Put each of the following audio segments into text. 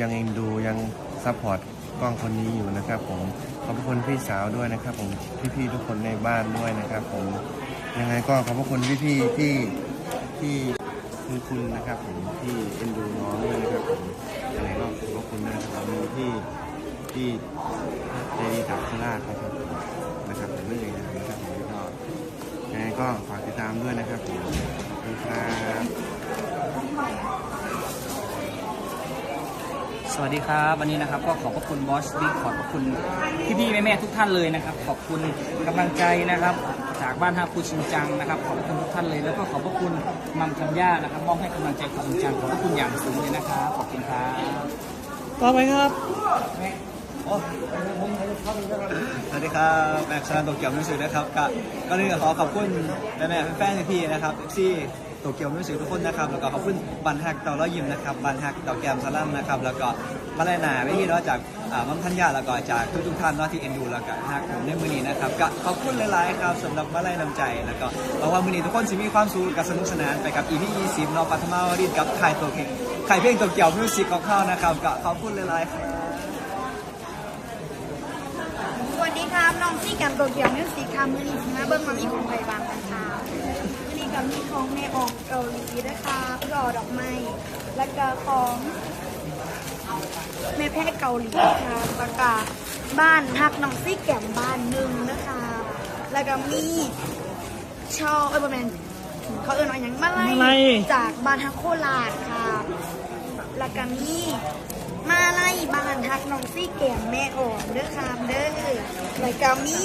ยังเอ็นดูยังซัพพอร์ตกล้องคนนี้อยู่นะครับ ผมขอบคุณพี่สาวด้วยนะครับ ผมพี่ๆทุกคนในบ้านด้วยนะครับ ผมยังไงก็ขอบคุณพี่ๆที่ที่คุณคุณนะครับ ผมที่เอ็นดูน้องด้วยนะครับผมยังไงก็ขอบคุณนะครับมีที่ที่เจดีย์จากโคราชนะครับนะครับผมไม่ใหญ่นะครับผมก็ยังไงก็ฝากติดตามด้วยนะครับผมขอบคุณครับ สวัสดีครับ วันนี้นะครับก็ขอบพระคุณบอสบิ๊กขอบพระคุณพี่ๆแม่ๆทุกท่านเลยนะครับ ขอบคุณกำลังใจนะครับ จากบ้านฮาคูชินจังนะครับ ขอบพระคุณทุกท่านเลย แล้วก็ขอบพระคุณมัมคัมย่านะครับมอบให้กำลังใจคูชินจังขอบพระคุณอย่างสูงเลยนะครับขอบคุณครับต่อไปครับสวัสดีครับแม็กซ์ซานโตเกียวมิวสิกนะครับก็ก็เลยขอขอบคุณแม่แม่ๆแฟนๆพี่ๆนะครับที่ โตเกียวมิวสิกทุกคนนะครับแล้วก็ขอบคุณบันฮักเต่าล้อยิมนะครับบันฮักเต่าแกมสลัมนะครับแล้วก็มาลายนาวิธีเนาจากมัมทัญญาแล้วก็จากทุกๆท่านเนาะที่เอ็นดูแล้วก็ฮักผมในมือนี้นะครับก็ขอบคุณหลายๆครับสำหรับมาลายน้ำใจแล้วก็หวังว่ามือนี้ทุกคนจะมีความสุขกับสนุกสนานไปกับ EP 20เนาะปัทมาวรินกับค่ายโตเกียวค่ายเพลงโตเกียวมิวสิกของเขานะครับก็ขอบคุณหลายๆครับสวัสดีครับน้องซี่กับโตเกียวมิวสิกค่ะมือนี้มาเบิ้งมามีของไผ่บางกันค่ะมือนี้ กับมีของแม่ออกเกาหลีนะคะรอดอกไม้ แล้วก็ของแม่แพทย์เกาหลีค่ะแล้วก็บ้านฮักน้องซี่แก้มบ้านหนึ่งนะคะ แล้วก็มีช่อเอ้ยประมาณเขาเอ่ยว่าอย่างมามาลัไล่ยจากบ้านฮักโคราชค่ะ แล้วก็มีมาไล่บ้านฮักน้องซี่แก้มแม่อ่อนเด้อค่ะเด้อแล้วก็มี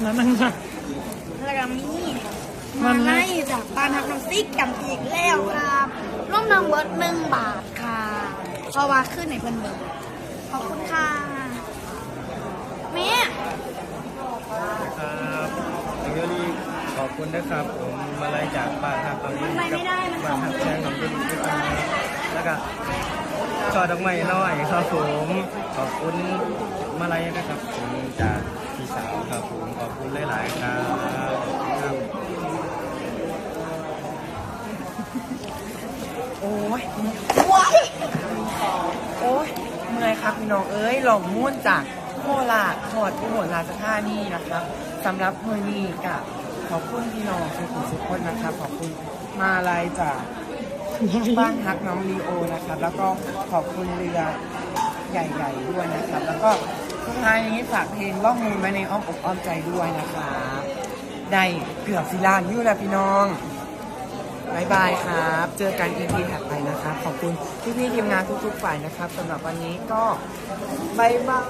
แล้วนั่งค่ะแล้วก็มี มัมานไล่ไล่จากบ้านฮักน้องซี่แก้มอีกแล้วครับร่วมนำเบิร์ดหนึ่งบาทค่ะเพราะว่าขึ้นในเพิ่นเบิร์ดขอบคุณค่ะแม่ครับอย่างนี้ขอบคุณนะครับผมมาไล่จากบ้านครับตอนนี้มันไม่ได้มันบ้านครับแจ้งขอบคุณทุกท่านแล้วก็ช่อดอกไม้น้อยครับผมขอบคุณมาไล่นะครับผมจากพี่สาวครับผมขอบคุณหลาย ๆ ครับครับ โอ้ยว้ายโอ้ยเมื่อยครับพี่น้องเอ้ยหลงมุ่วนจากโคราชถอดอุบลราชธานี่นะครับสำหรับเมื่อนี้กับขอบคุณพี่น้องทุกคนทุกคนนะครับ ขอบคุณมาลายจากบ้านฮักน้องลีโอนะครับ แล้วก็ขอบคุณเรือใหญ่ๆด้วยนะครับ แล้วก็สุดท้ายนี้ฝากเพลงล่องมูลไว้ในอ้อมอกอ้อมใจด้วยนะครับได้เกือบสิลานยู่แล้วพี่น้อง บายบายครับ เจอกัน EP ถัดไปนะครับ ขอบคุณพี่ๆทีมงานทุกๆฝ่ายนะครับสำหรับวันนี้ก็บายบาย